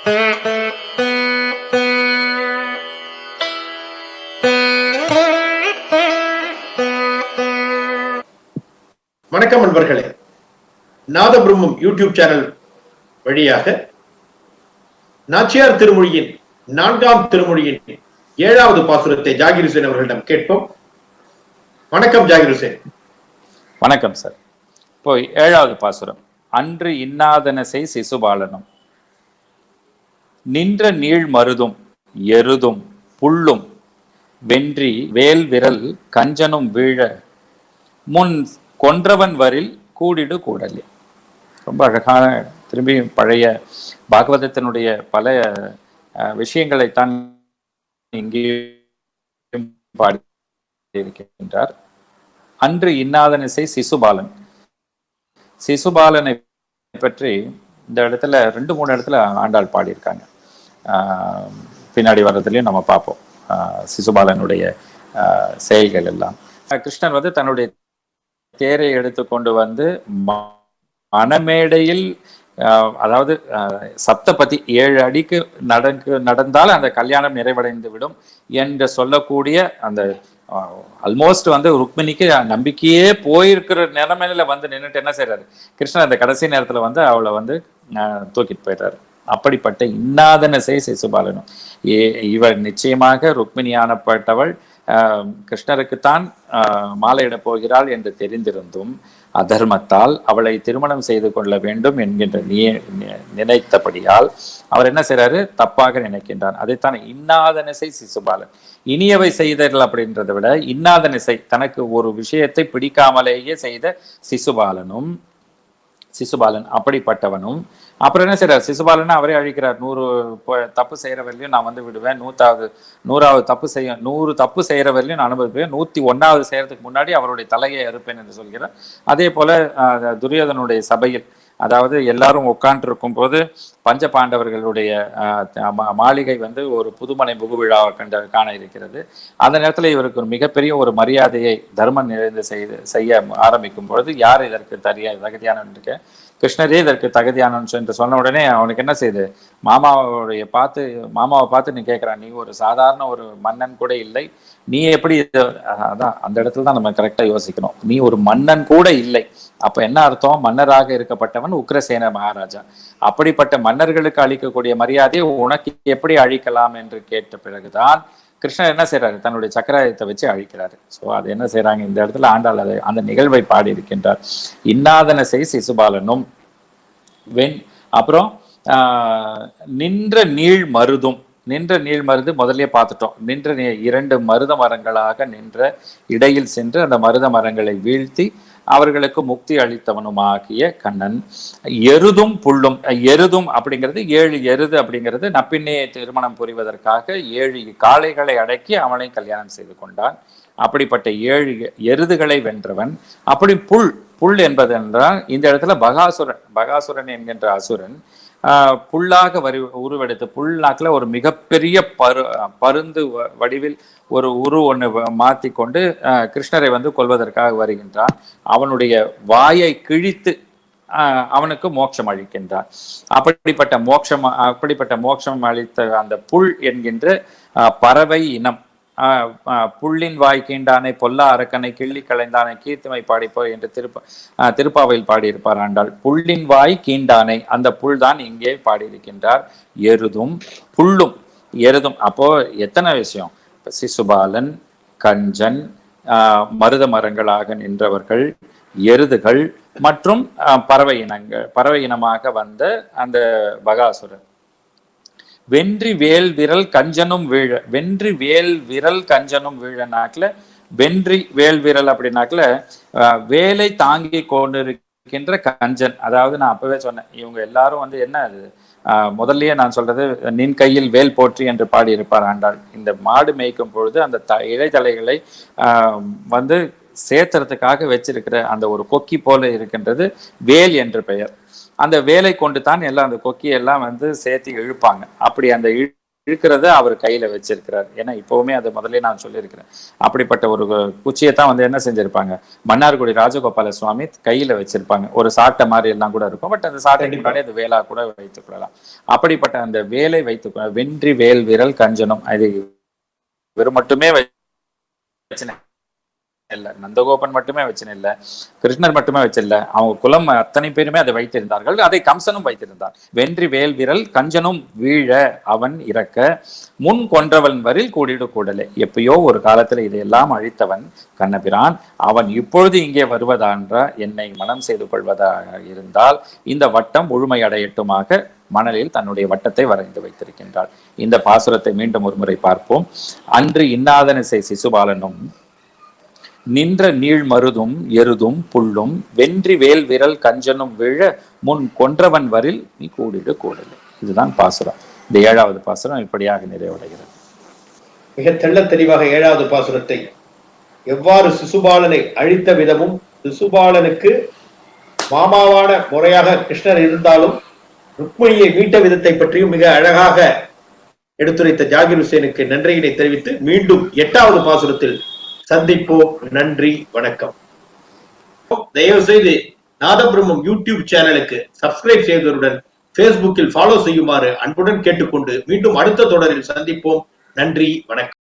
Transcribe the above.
வணக்கம் நண்பர்களே. நாதபிரம்மம் YouTube channel வழியாக நாச்சியார் திருமொழியின் நான்காம் திருமொழியின் ஏழாவது பாசுரத்தை ஜாகிர் ஹுசேன் அவர்களிடம் கேட்போம். வணக்கம் ஜாகிர் ஹுசேன். வணக்கம் சார். இப்போ ஏழாவது பாசுரம். அன்று இன்னாதனசை சிசுபாலனம். நின்ற நீள் மருதும் எருதும் புல்லும் வென்றி வேல் விரல் கஞ்சனும் வீழ முன் கொன்றவன் வரில் கூடிடு கூடலே. ரொம்ப அழகான திரும்பி பழைய பாகவதத்தினுடைய பல விஷயங்களைத்தான் இங்கே பாடியிருக்கின்றார். அன்று இன்னாதனிசை சிசுபாலன். சிசுபாலனை பற்றி இந்த இடத்துல ரெண்டு மூணு இடத்துல ஆண்டாள் பாடியிருக்காங்க. பின்னாடி வர்றதுலையும் நம்ம பார்ப்போம். சிசுபாலனுடைய செயல்கள் எல்லாம். கிருஷ்ணன் வந்து தன்னுடைய தேரை எடுத்து கொண்டு வந்து ம- மணமேடையில் அதாவது ஆஹ் சப்தபதி ஏழு அடிக்கு நடக்கு நடந்தால் அந்த கல்யாணம் நிறைவடைந்து விடும் என்று சொல்லக்கூடிய அந்த ஆல்மோஸ்ட் வந்து ருக்மிணிக்கு நம்பிக்கையே போயிருக்கிற நிலைமையில வந்து நின்றுட்டு என்ன செய்யறாரு கிருஷ்ணன் அந்த கடைசி நேரத்துல வந்து அவளை வந்து தூக்கிட்டு போயிடுறாரு அப்படிப்பட்ட இன்னாதனசை சிசுபாலனும். ஏ இவர் நிச்சயமாக ருக்மிணியானப்பட்டவள் ஆனப்பட்டவள் கிருஷ்ணருக்குத்தான் மாலையிடப் போகிறாள் என்று தெரிந்திருந்தும் அதர்மத்தால் அவளை திருமணம் செய்து கொள்ள வேண்டும் என்கின்ற நிய நி- நினைத்தபடியால் அவர் என்ன செய்றாரு? தப்பாக நினைக்கின்றார். அதைத்தான் இன்னாதனசை சிசுபாலன். இனியவை செய்தல் அப்படின்றத விட இன்னாதனசை தனக்கு ஒரு விஷயத்தை பிடிக்காமலேயே செய்த சிசுபாலனும் சிசுபாலன் அப்படிப்பட்டவனும். அப்புறம் என்ன செய்யறார் சிசுபாலன் அவரே அழிக்கிறார். நூறு தப்பு தப்பு செய்யறவரையும் நான் வந்து விடுவேன். நூத்தாவது நூறாவது தப்பு செய்ய நூறு தப்பு செய்யறவரையும் நான் அனுபவிப்பேன். நூத்தி ஒன்னாவது செய்யறதுக்கு முன்னாடி அவருடைய தலையை அறுப்பேன் என்று சொல்கிறார். அதே போல துரியோதனுடைய சபையில் அதாவது எல்லாரும் உட்கார்ந்து போது பஞ்ச பாண்டவர்களுடைய மாளிகை வந்து ஒரு புதுமனை புகுவிழா கண்ட காண இருக்கிறது. அந்த நேரத்தில் இவருக்கு ஒரு மிகப்பெரிய ஒரு மரியாதையை தர்மம் நிறைந்து செய்து செய்ய ஆரம்பிக்கும் பொழுது யார் இதற்கு தரிய தகுதியான இருக்க கிருஷ்ணரே இதற்கு தகுதியானவன் என்று சொன்ன உடனே அவனுக்கு என்ன செய்யுது மாமாவுடைய பார்த்து மாமாவை பார்த்து நீ கேட்குறான் நீ ஒரு சாதாரண ஒரு மன்னன் கூட இல்லை. நீ எப்படி இது அதான் அந்த இடத்துல தான் நம்ம கரெக்டா யோசிக்கணும். நீ ஒரு மன்னன் கூட இல்லை. அப்ப என்ன அர்த்தம்? மன்னராக இருக்கப்பட்டவன் உக்ரசேன மகாராஜா. அப்படிப்பட்ட மன்னர்களுக்கு அளிக்கக்கூடிய மரியாதையை உனக்கு எப்படி அழிக்கலாம் என்று கேட்ட பிறகுதான் கிருஷ்ணர் என்ன செய்கிறாரு தன்னுடைய சக்கராயத்தை வச்சு அழிக்கிறாரு. ஸோ அது என்ன செய்கிறாங்க இந்த இடத்துல ஆண்டாள் அதை அந்த நிகழ்வை பாடி இருக்கின்றார் இன்னாதன செய் சிசுபாலனும். வெண் அப்புறம் நின்ற நீள் மருதும். நின்ற நீள் மருது முதல்ல பார்த்துட்டோம். நின்ற இரண்டு மருத மரங்களாக நின்ற இடையில் சென்று அந்த மருத மரங்களை வீழ்த்தி அவர்களுக்கு முக்தி அளித்தவனுமாகிய கண்ணன். எருதும் புல்லும் எருதும் அப்படிங்கிறது ஏழு எருது அப்படிங்கிறது நப்பின்னே திருமணம் புரிவதற்காக ஏழு காளைகளை அடக்கி அவனை கல்யாணம் செய்து கொண்டான். அப்படிப்பட்ட ஏழு எருதுகளை வென்றவன். அப்படி புல் புல் என்பது என்றால் இந்த இடத்துல பகாசுரன் பகாசுரன் என்கின்ற அசுரன் புல்லாக வரி உருவெடுத்து புல்லாக்கில் ஒரு மிகப்பெரிய பரு பருந்து வ- வடிவில் ஒரு உரு ஒன்று மாற்றி கொண்டு கிருஷ்ணரை வந்து கொள்வதற்காக வருகின்றான். அவனுடைய வாயை கிழித்து ஆஹ், அவனுக்கு மோட்சம் அளிக்கின்றான். அப்படிப்பட்ட மோட்சம் அப்படிப்பட்ட மோட்சம் அளித்த அந்த புல் என்கின்ற பறவை இனம் புள்ளின் வாய் கீண்டானை பொல்லா அரக்கனை கிள்ளி களைந்தானை கீர்த்திமை பாடிப்போ என்று திருப்ப திருப்பாவையில் பாடியிருப்பார் ஆண்டாள். புள்ளின் வாய் கீண்டானை அந்த புல் தான் இங்கே பாடியிருக்கின்றார். எருதும் புல்லும் எருதும். அப்போ எத்தனை விஷயம்? சிசுபாலன் கஞ்சன் மருத மரங்களாக நின்றவர்கள் எருதுகள் மற்றும் பறவை இனங்கள் பறவை இனமாக வந்த அந்த பகாசுரன் வென்றி வேல் விரல் கஞ்சனும் வீழ வென்றி வேல் விரல் கஞ்சனும் வீழனாக்கில் வென்றி வேல் விரல் அப்படின்னாக்கில் வேலை தாங்கி கொண்டிருக்கின்ற கஞ்சன். அதாவது நான் அப்பவே சொன்னேன் இவங்க எல்லாரும் வந்து என்ன அது? முதல்லயே நான் சொல்றது நின் கையில் வேல் போற்றி என்று பாடியிருப்பார் ஆண்டாள். இந்த மாடு மேய்க்கும் பொழுது அந்த த இலைதலைகளை வந்து சேர்த்துறதுக்காக வச்சிருக்கிற அந்த ஒரு கொக்கி போல இருக்கின்றது வேல் என்று பெயர். அந்த வேலை கொண்டு தான் எல்லாம் அந்த கொக்கியெல்லாம் வந்து சேர்த்து இழுப்பாங்க. அப்படி அந்த இழு இழுக்கிறத அவர் கையில வச்சிருக்கிறார். ஏன்னா இப்பவுமே அது முதல்ல நான் சொல்லியிருக்கிறேன். அப்படிப்பட்ட ஒரு குச்சியை தான் வந்து என்ன செஞ்சிருப்பாங்க? மன்னார்குடி ராஜகோபால சுவாமி கையில வச்சிருப்பாங்க. ஒரு சாட்டை மாதிரி எல்லாம் கூட இருக்கும். பட் அந்த கண்டிப்பா. முன்னாடி அது வேலா கூட வைத்துக் கொள்ளலாம். அப்படிப்பட்ட அந்த வேலை வைத்து வென்றி வேல் விரல் கஞ்சனம். அது இவர் மட்டுமே வச்சு இல்லை. நந்தகோபன் மட்டுமே வச்சன இல்லை. கிருஷ்ணர் மட்டுமே வச்சில்ல அவங்க குலம் அத்தனை பேருமே அதை வைத்திருந்தார்கள். அதை கம்சனும் வைத்திருந்தார். வென்றி வேல் விரல் கஞ்சனும் வீழ அவன் இறக்க முன் கொன்றவன் வரில் கூடிடு கூடலே. எப்பயோ ஒரு காலத்துல இதையெல்லாம் அழித்தவன் கண்ணபிரான். அவன் இப்பொழுது இங்கே வருவதான்ற என்னை மனம் செய்து கொள்வதாக இருந்தால் இந்த வட்டம் முழுமையடையட்டுமாக மணலில் தன்னுடைய வட்டத்தை வரைந்து வைத்திருக்கின்றாள். இந்த பாசுரத்தை மீண்டும் ஒரு முறை பார்ப்போம். அன்று இன்னாதனிசை சிசுபாலனும் நின்ற நீள் மருதும் எருதும் புல்லும் வென்றி வேல் விரல் கஞ்சனும் விழ முன் கொன்றவன் வரில் நீ கூடிட கூடலை. இதுதான் பாசுரம். இந்த ஏழாவது பாசுரம் இப்படியாக நிறைவடைகிறது. மிக தெள்ள தெளிவாக ஏழாவது பாசுரத்தை எவ்வாறு சிசுபாலனை அழித்த விதமும் சிசுபாலனுக்கு மாமாவான முறையாக கிருஷ்ணர் இருந்தாலும் ருக்மணியை மீட்ட விதத்தை பற்றியும் மிக அழகாக எடுத்துரைத்த ஜாகிர் ஹுசேனுக்கு நன்றியினை தெரிவித்து மீண்டும் எட்டாவது பாசுரத்தில் சந்திப்போம் நன்றி வணக்கம். தயவு செய்து நாதபிரம்மம் யூடியூப் சேனலுக்கு சப்ஸ்கிரைப் செய்ததுடன் பேஸ்புக்கில் ஃபாலோ செய்யுமாறு அன்புடன் கேட்டுக்கொண்டு மீண்டும் அடுத்த தொடரில் சந்திப்போம். நன்றி வணக்கம்.